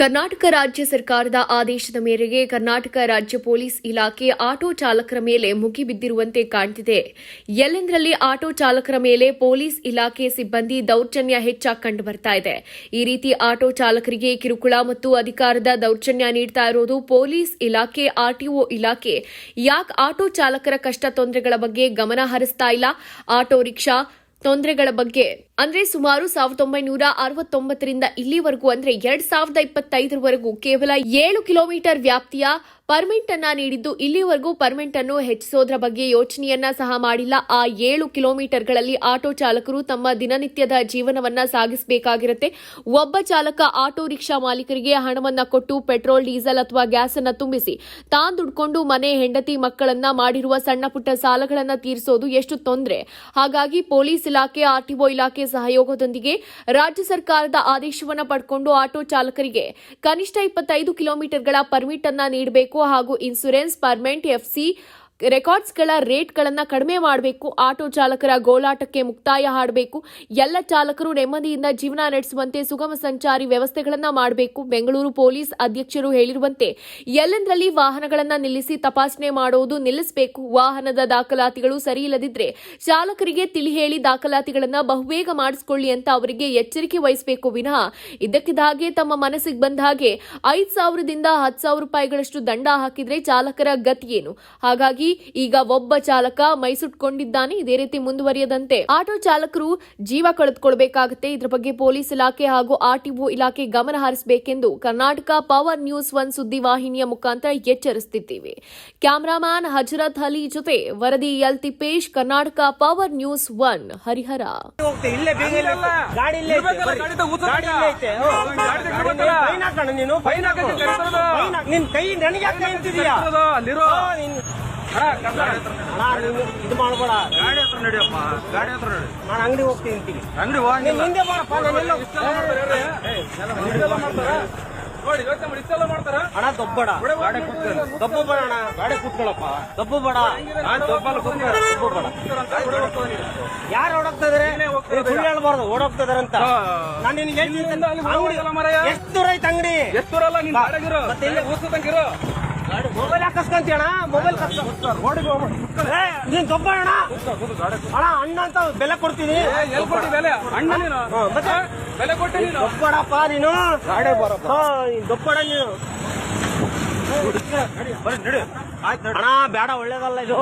ಕರ್ನಾಟಕ ರಾಜ್ಯ ಸರ್ಕಾರದ ಆದೇಶದ ಮೇರೆಗೆ ಕರ್ನಾಟಕ ರಾಜ್ಯ ಪೊಲೀಸ್ ಇಲಾಖೆ ಆಟೋ ಚಾಲಕರ ಮೇಲೆ ಮುಗಿಬಿದ್ದಿರುವಂತೆ ಕಾಣ್ತಿದೆ. ಎಲ್ಲೆಂದರಲ್ಲಿ ಆಟೋ ಚಾಲಕರ ಮೇಲೆ ಪೊಲೀಸ್ ಇಲಾಖೆ ಸಿಬ್ಬಂದಿ ದೌರ್ಜನ್ಯ ಹೆಚ್ಚಾಗಿ ಕಂಡು ಬರ್ತಾ ಇದೆ. ಈ ರೀತಿ ಆಟೋ ಚಾಲಕರಿಗೆ ಕಿರುಕುಳ ಮತ್ತು ಅಧಿಕಾರದ ದೌರ್ಜನ್ಯ ನೀಡ್ತಾ ಇರೋದು ಪೊಲೀಸ್ ಇಲಾಖೆ, ಆರ್ಟಿಒ ಇಲಾಖೆ. ಯಾಕೆ ಆಟೋ ಚಾಲಕರ ಕಷ್ಟ ತೊಂದರೆಗಳ ಬಗ್ಗೆ ಗಮನ ಹರಿಸ್ತಾ ಇಲ್ಲ? ಆಟೋ ರಿಕ್ಷಾ ತೊಂದರೆಗಳ ಬಗ್ಗೆ. ಅಂದ್ರೆ ಸುಮಾರು ಸಾವಿರದ ಒಂಬೈನೂರ ಅರವತ್ತೊಂಬತ್ತರಿಂದ ಇಲ್ಲಿವರೆಗೂ ಅಂದ್ರೆ ಎರಡ್ ಸಾವಿರದ ಇಪ್ಪತ್ತೈದರವರೆಗೂ ಕೇವಲ ಏಳು ಕಿಲೋಮೀಟರ್ ವ್ಯಾಪ್ತಿಯ ಪರ್ಮಿಟ್ ಅನ್ನ ನೀಡಿದ್ದು ಇಲ್ಲಿವರೆಗೂ ಪರ್ಮಿಟ್ ಅನ್ನು ಹೆಚ್ಚಿಸೋದ್ರ ಬಗ್ಗೆ ಯೋಚನೆಯನ್ನ ಸಹ ಮಾಡಿಲ್ಲ. ಆ ಏಳು ಕಿಲೋಮೀಟರ್ಗಳಲ್ಲಿ ಆಟೋ ಚಾಲಕರು ತಮ್ಮ ದಿನನಿತ್ಯದ ಜೀವನವನ್ನ ಸಾಗಿಸಬೇಕಾಗಿರುತ್ತೆ. ಒಬ್ಬ ಚಾಲಕ ಆಟೋ ರಿಕ್ಷಾ ಮಾಲೀಕರಿಗೆ ಹಣವನ್ನ ಕೊಟ್ಟು ಪೆಟ್ರೋಲ್, ಡೀಸೆಲ್ ಅಥವಾ ಗ್ಯಾಸ್ ಅನ್ನ ತುಂಬಿಸಿ ತಾನ್ ದುಡ್ಕೊಂಡು ಮನೆ ಹೆಂಡತಿ ಮಕ್ಕಳನ್ನ ಮಾಡಿರುವ ಸಣ್ಣ ಪುಟ್ಟ ಸಾಲಗಳನ್ನ ತೀರಿಸೋದು ಎಷ್ಟು ತೊಂದರೆ. ಹಾಗಾಗಿ ಪೊಲೀಸ್ ಇಲಾಖೆ ಆರ್ಟಿಒ ಇಲಾಖೆ ಸಹಯೋಗದೊಂದಿಗೆ ರಾಜ್ಯ ಸರ್ಕಾರದ ಆದೇಶವನ್ನ ಪಡ್ಕೊಂಡು ಆಟೋ ಚಾಲಕರಿಗೆ ಕನಿಷ್ಠ ಇಪ್ಪತ್ತೈದು ಕಿಲೋಮೀಟರ್ಗಳ ಪರ್ಮಿಟ್ ಅನ್ನ ನೀಡಬೇಕು ಹಾಗೂ ಇನ್ಸೂರೆನ್ಸ್ ಪರ್ಮೆಂಟ್ ಎಫ್ಸಿ ರೆಕಾರ್ಡ್ಸ್ಗಳ ರೇಟ್ಗಳನ್ನು ಕಡಿಮೆ ಮಾಡಬೇಕು, ಆಟೋ ಚಾಲಕರ ಗೋಲಾಟಕ್ಕೆ ಮುಕ್ತಾಯ ಹಾಡಬೇಕು, ಎಲ್ಲ ಚಾಲಕರು ನೆಮ್ಮದಿಯಿಂದ ಜೀವನ ನಡೆಸುವಂತೆ ಸುಗಮ ಸಂಚಾರಿ ವ್ಯವಸ್ಥೆಗಳನ್ನು ಮಾಡಬೇಕು. ಬೆಂಗಳೂರು ಪೊಲೀಸ್ ಅಧ್ಯಕ್ಷರು ಹೇಳಿರುವಂತೆ, ಎಲ್ಲೆಂದರಲ್ಲಿ ವಾಹನಗಳನ್ನು ನಿಲ್ಲಿಸಿ ತಪಾಸಣೆ ಮಾಡುವುದು ನಿಲ್ಲಿಸಬೇಕು. ವಾಹನದ ದಾಖಲಾತಿಗಳು ಸರಿ ಇಲ್ಲದಿದ್ರೆ ಚಾಲಕರಿಗೆ ತಿಳಿ ಹೇಳಿ ದಾಖಲಾತಿಗಳನ್ನು ಬಹುಬೇಗ ಮಾಡಿಸಿಕೊಳ್ಳಿ ಅಂತ ಅವರಿಗೆ ಎಚ್ಚರಿಕೆ ವಹಿಸಬೇಕು. ವಿನಃ ಇದಕ್ಕಿದ್ದಾಗೆ ತಮ್ಮ ಮನಸ್ಸಿಗೆ ಬಂದ ಹಾಗೆ ಐದು ಸಾವಿರದಿಂದ ಹತ್ತು ಸಾವಿರ ರೂಪಾಯಿಗಳಷ್ಟು ದಂಡ ಹಾಕಿದರೆ ಚಾಲಕರ ಗತಿ ಏನು? ಹಾಗಾಗಿ ಈಗ ಒಬ್ಬ ಚಾಲಕ ಮೈಸುಟ್ಕೊಂಡಿದ್ದಾನೆ. ಇದೇ ರೀತಿ ಮುಂದುವರಿಯದಂತೆ. ಆಟೋ ಚಾಲಕರು ಜೀವ ಕಳೆದುಕೊಳ್ಬೇಕಾಗುತ್ತೆ. ಇದ್ರ ಬಗ್ಗೆ ಪೊಲೀಸ್ ಇಲಾಖೆ ಹಾಗೂ ಆರ್ಟಿಒ ಇಲಾಖೆ ಗಮನ ಹರಿಸಬೇಕೆಂದು ಕರ್ನಾಟಕ ಪವರ್ ನ್ಯೂಸ್ ಒನ್ ಸುದ್ದಿ ವಾಹಿನಿಯ ಮುಖಾಂತರ ಎಚ್ಚರಿಸುತ್ತಿದ್ದೇವೆ. ಕ್ಯಾಮರಾಮ್ಯಾನ್ ಹಜರತ್ ಅಲಿ ಜೊತೆ ವರದಿ L Tippesh Karnataka power news one Harihar. ನಿನ್ ಕೈ ನನಗೆ ಇದು ಮಾಡಬೇಡ. ಗಾಡಿ ಹತ್ರ ನಡಿಯಪ್ಪ. ಗಾಡಿ ಹತ್ರ ನಡಿ. ನಾನು ಅಂಗಡಿ ಹೋಗ್ತೀನಿ ಅಂತೀನಿ ಅಂಗಡಿ ಹಿಂದೆ ಮಾಡಪ್ಪ ನಾನೆಲ್ಲ ಇಷ್ಟೆಲ್ಲ ಮಾಡ್ತಾರೆ ಹೇಳ್ರಿ. ಮಾಡ್ತಾರ ನೋಡಿ ಯೋಚನೆ ಮಾಡಿ ಇಷ್ಟೆಲ್ಲ ಮಾಡ್ತಾರ? ಅಣ್ಣ ದೊಬ್ಬಡ. ಗಾಡಿ ಕೂತ್ಕೊಳ್ಳಿ. ದಬ್ಬು ಬೇಡ ಅಣ್ಣ ಗಾಡಿ ಕೂತ್ಕೊಳ್ಳಪ್ಪ. ದಬ್ಬು ಬೇಡ. ನಾನು ದೊಬ್ಬಲ್ಲ ಕೂತ್ಕೊಳ್ಳಿ. ದಬ್ಬು ಬೇಡ. ಗಾಡಿ ಹೊಡ್ಕೊಂಡು ನೀನು. ಯಾರು ಓಡೋಗ್ತಾ ಇದಾರೆ? ಸುಳ್ಳು ಹೇಳ್ಬಾರ್ದು ಓಡೋಗ್ತಾ ಇದಾರೆ ಅಂತ. ನಾನು ನಿನ್ಗೆ ಹೇಳ್ತೀನಿ. ಎಷ್ಟು ದೂರ ಐತೆ ಅಂಗಡಿ? ಎಷ್ಟು ದೂರ ಅಲ್ಲ ನೀನ್ ಮತ್ತೆ ಇಲ್ಲಿ- ಮೊಬೈಲ್ ಹಾಕಸ್ಕೊಂತೀಯಣ್ಣ? ಮೊಬೈಲ್ ರೋಡಿಗೆ ನೀನ್ ದೊಬ್ಬ ಅಣ್ಣ? ಅಣ್ಣ ಅಣ್ಣ ಅಂತ ಬೆಲೆ ಕೊಡ್ತೀನಿ. ಬೆಲೆ? ಅಣ್ಣ ನೀನು? ಮತ್ತೆ? ಬೆಲೆ ಕೊಟ್ಟೆ ನೀನು? ದೊಬ್ಬಡಪ್ಪ ನೀನು? ಗಾಡಿ ಬರಪ್ಪ ಹಾ, ನೀನ್ ದೊಬ್ಬಡ ನೀನು. ಬರ್ರಿ ನಡಿ. ಅಣ್ಣ ಬೇಡ ಒಳ್ಳೇದಲ್ಲ ಇದು.